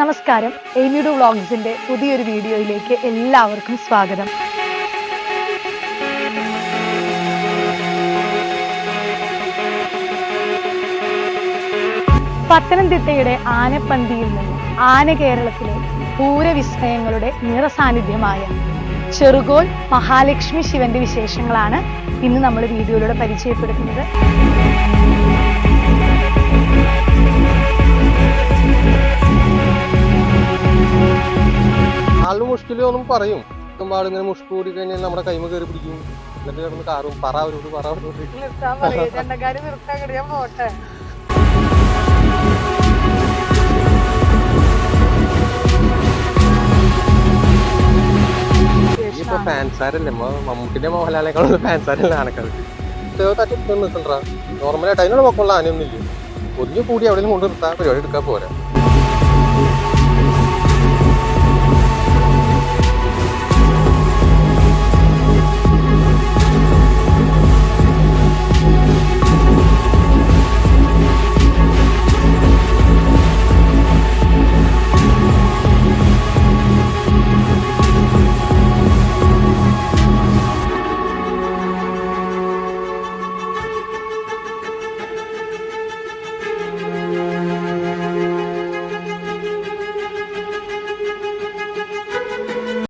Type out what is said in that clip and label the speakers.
Speaker 1: നമസ്കാരം. എയ്മിയുടെ വ്ളോഗ്സിന്റെ പുതിയൊരു വീഡിയോയിലേക്ക് എല്ലാവർക്കും സ്വാഗതം. പത്തനംതിട്ടയുടെ ആനപ്പന്തിയിൽ നിന്ന് ആന കേരളത്തിലെ പൂരവിസ്മയങ്ങളുടെ നിറസാന്നിധ്യമായ ചെറുകോൽ മഹാലക്ഷ്മി ശിവന്റെ വിശേഷങ്ങളാണ് ഇന്ന് നമ്മൾ വീഡിയോയിലൂടെ പരിചയപ്പെടുത്തുന്നത്.
Speaker 2: മുഷ്കിലൊന്നും പറയും. ആൾ ഇങ്ങനെ മുഷ്ക് കൂടി കഴിഞ്ഞാൽ നമ്മുടെ കൈമ കയറി പിടിക്കും. എന്നിട്ട് കിടന്ന് കാറും പറ അവരോട് പറ അവരോട് ഇപ്പൊ ഫാൻസാരല്ലേ മമ്മൂട്ടിന്റെ മോഹൻലാലിനേക്കാളുള്ള ഫാൻസാരല്ലേ തട്ടി നിൽക്കണ്ടാ? നോർമലായിട്ട് അതിനുള്ള പൊക്കമുള്ള ആനയൊന്നുമില്ല ഒതുങ്ങി കൂടി അവിടെ കൊണ്ട് നിർത്താൻ പരിപാടി എടുക്കാൻ പോരാ.